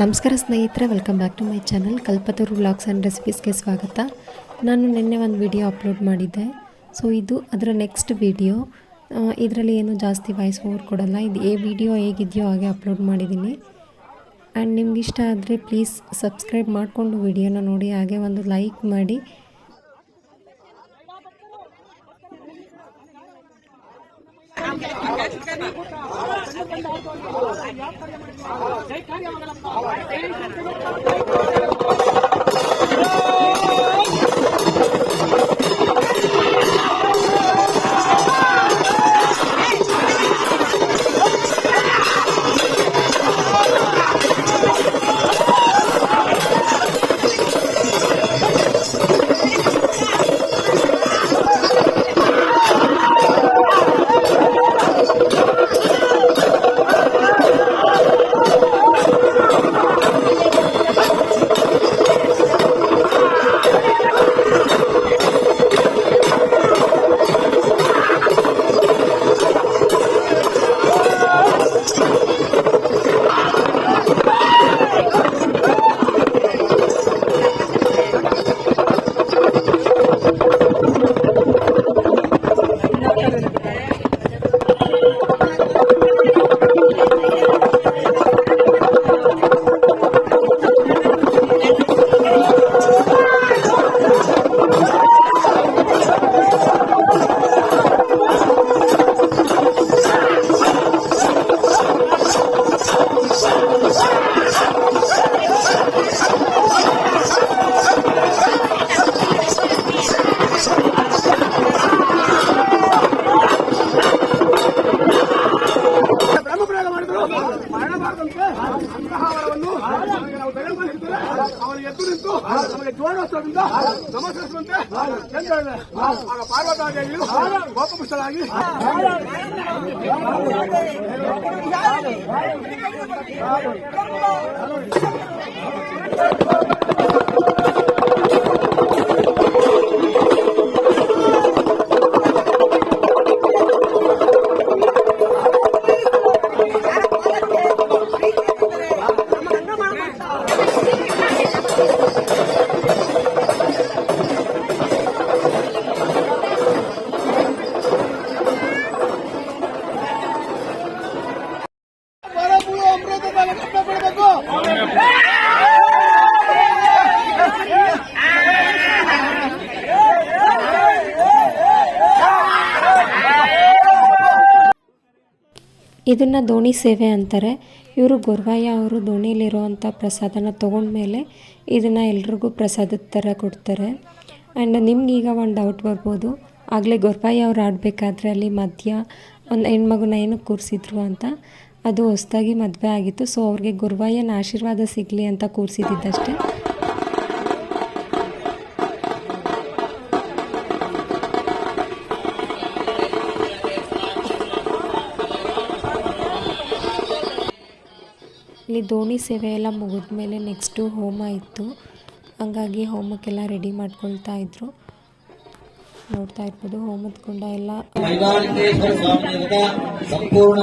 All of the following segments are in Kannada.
ನಮಸ್ಕಾರ ಸ್ನೇಹಿತರೆ welcome back to my channel Kalpataru vlogs and ರೆಸಿಪೀಸ್ಗೆ ಸ್ವಾಗತ. ನಾನು ನಿನ್ನೆ ಒಂದು ವಿಡಿಯೋ ಅಪ್ಲೋಡ್ ಮಾಡಿದ್ದೆ. ಸೊ ಇದು ಅದರ ನೆಕ್ಸ್ಟ್ ವಿಡಿಯೋ ಇದರಲ್ಲಿ ಏನು ಜಾಸ್ತಿ ವಾಯ್ಸ್ ಓವರ್ ಕೊಡಲ್ಲ. ಇದು ಏ ವಿಡಿಯೋ ಹೇಗಿದೆಯೋ ಹಾಗೆ ಅಪ್ಲೋಡ್ ಮಾಡಿದ್ದೀನಿ. ಆ್ಯಂಡ್ ನಿಮ್ಗೆ ಇಷ್ಟ ಆದರೆ ಪ್ಲೀಸ್ ಸಬ್ಸ್ಕ್ರೈಬ್ ಮಾಡಿಕೊಂಡು ವಿಡಿಯೋನ ನೋಡಿ, ಹಾಗೆ ಒಂದು ಲೈಕ್ ಮಾಡಿ. జై కార్యమంగళం ನಮಗೆ ಜೋಡೋತ್ಸವದಿಂದ ನಮಸ್ಕರಿಸುವಂತೆ ಎಂದು ಹೇಳಿದೆ ಆಗ ಪಾರ್ವತಾದೇವಿಯು ಗೋಪಪುಷ್ಟರಾಗಿ ಬರಬುಳು ಇದನ್ನು ದೋಣಿ ಸೇವೆ ಅಂತಾರೆ. ಇವರು ಗೊರ್ವಾಯ ಅವರು ದೋಣಿಲಿರುವಂಥ ಪ್ರಸಾದನ ತೊಗೊಂಡ್ಮೇಲೆ ಇದನ್ನು ಎಲ್ರಿಗೂ ಪ್ರಸಾದದ ಥರ ಕೊಡ್ತಾರೆ. ಆ್ಯಂಡ್ ನಿಮ್ಗೀಗ ಒಂದು ಡೌಟ್ ಬರ್ಬೋದು. ಆಗಲೇ ಗೊರ್ವಾಯ ಅವ್ರು ಆಡಬೇಕಾದ್ರೆ ಅಲ್ಲಿ ಮಧ್ಯ ಒಂದು ಹೆಣ್ಮಗುನ ಏನು ಕೂರಿಸಿದ್ರು ಅಂತ, ಅದು ಹೊಸ್ದಾಗಿ ಮದುವೆ ಆಗಿತ್ತು. ಸೊ ಅವ್ರಿಗೆ ಗುರುವಾಯನ ಆಶೀರ್ವಾದ ಸಿಗಲಿ ಅಂತ ಕೂರಿಸಿದ್ದಷ್ಟೇ ಇಲ್ಲಿ ದೋಣಿ ಸೇವೆ ಎಲ್ಲ ಮುಗಿದ್ಮೇಲೆ ನೆಕ್ಸ್ಟು ಹೋಮ ಇತ್ತು. ಹಂಗಾಗಿ ಹೋಮಕ್ಕೆಲ್ಲ ರೆಡಿ ಮಾಡ್ಕೊಳ್ತಾ ಇದ್ರು. ನೋಡ್ತಾ ಇರ್ಬೋದು, ಹೋಮದ ಕುಂಡ ಎಲ್ಲ. ಸಂಪೂರ್ಣ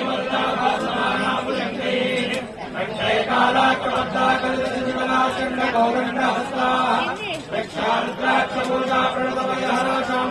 ृक्षारुद्राक्षपूजा प्रणतमयः राशाम्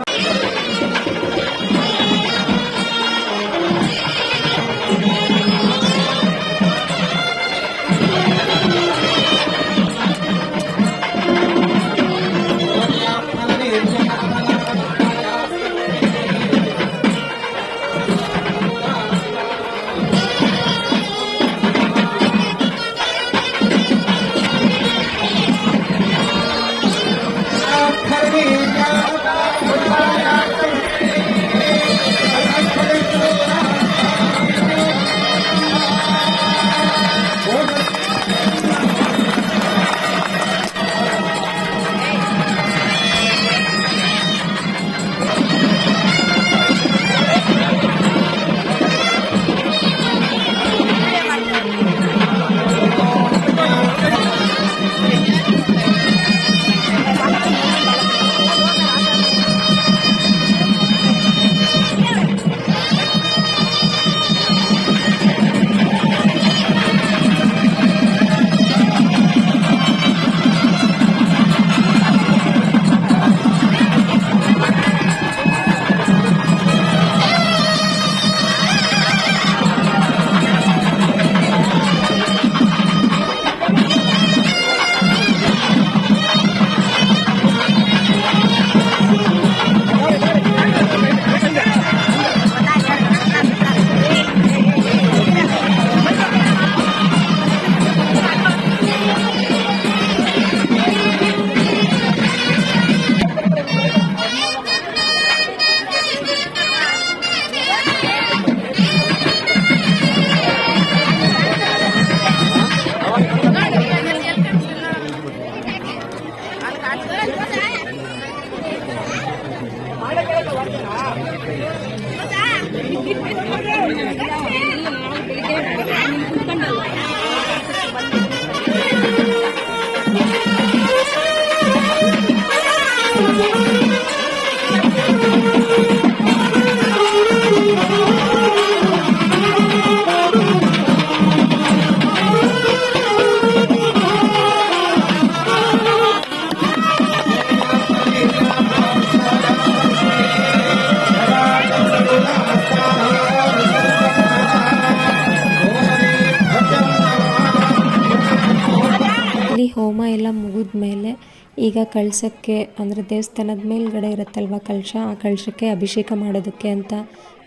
ಈಗ ಕಳಸಕ್ಕೆ ಅಂದರೆ ದೇವಸ್ಥಾನದ ಮೇಲ್ಗಡೆ ಇರುತ್ತಲ್ವ ಕಳಶ? ಆ ಕಳಶಕ್ಕೆ ಅಭಿಷೇಕ ಮಾಡೋದಕ್ಕೆ ಅಂತ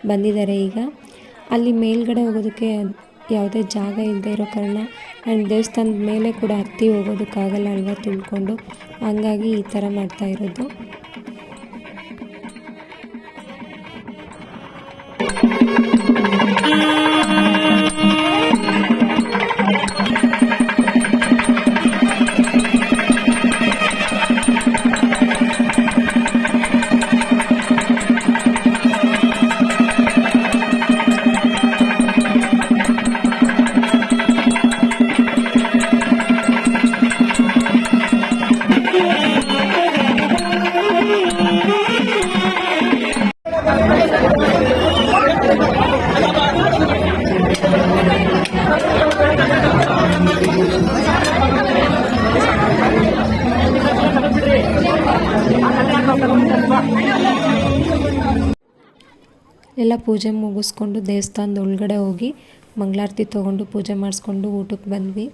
ಬಂದಿದ್ದಾರೆ ಈಗ. ಅಲ್ಲಿ ಮೇಲ್ಗಡೆ ಹೋಗೋದಕ್ಕೆ ಯಾವುದೇ ಜಾಗ ಇಲ್ಲದೆ ಇರೋ ಕಾರಣ ಆ್ಯಂಡ್ ದೇವಸ್ಥಾನದ ಮೇಲೆ ಕೂಡ ಹತ್ತಿ ಹೋಗೋದಕ್ಕಾಗಲ್ಲ ಅಲ್ವಾ ತುಂಬಿಕೊಂಡು? ಹಂಗಾಗಿ ಈ ಥರ ಮಾಡ್ತಾ ಇರೋದು. ಎಲ್ಲ ಪೂಜೆ ಮುಗಿಸ್ಕೊಂಡು ದೇವಸ್ಥಾನದ ಒಳಗಡೆ ಹೋಗಿ ಮಂಗಳಾರತಿ ತೊಗೊಂಡು ಪೂಜೆ ಮಾಡಿಸ್ಕೊಂಡು ಊಟಕ್ಕೆ ಬಂದ್ವಿ.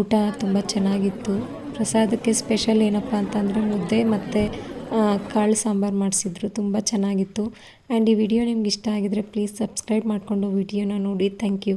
ಊಟ ತುಂಬ ಚೆನ್ನಾಗಿತ್ತು. ಪ್ರಸಾದಕ್ಕೆ ಸ್ಪೆಷಲ್ ಏನಪ್ಪ ಅಂತಂದರೆ ಮುದ್ದೆ ಮತ್ತು ಕಾಳು ಸಾಂಬಾರು ಮಾಡಿಸಿದ್ರು. ತುಂಬ ಚೆನ್ನಾಗಿತ್ತು. ಆ್ಯಂಡ್ ಈ ವಿಡಿಯೋ ನಿಮ್ಗೆ ಇಷ್ಟ ಆಗಿದರೆ ಪ್ಲೀಸ್ ಸಬ್ಸ್ಕ್ರೈಬ್ ಮಾಡಿಕೊಂಡು ವಿಡಿಯೋನ ನೋಡಿ. Thank you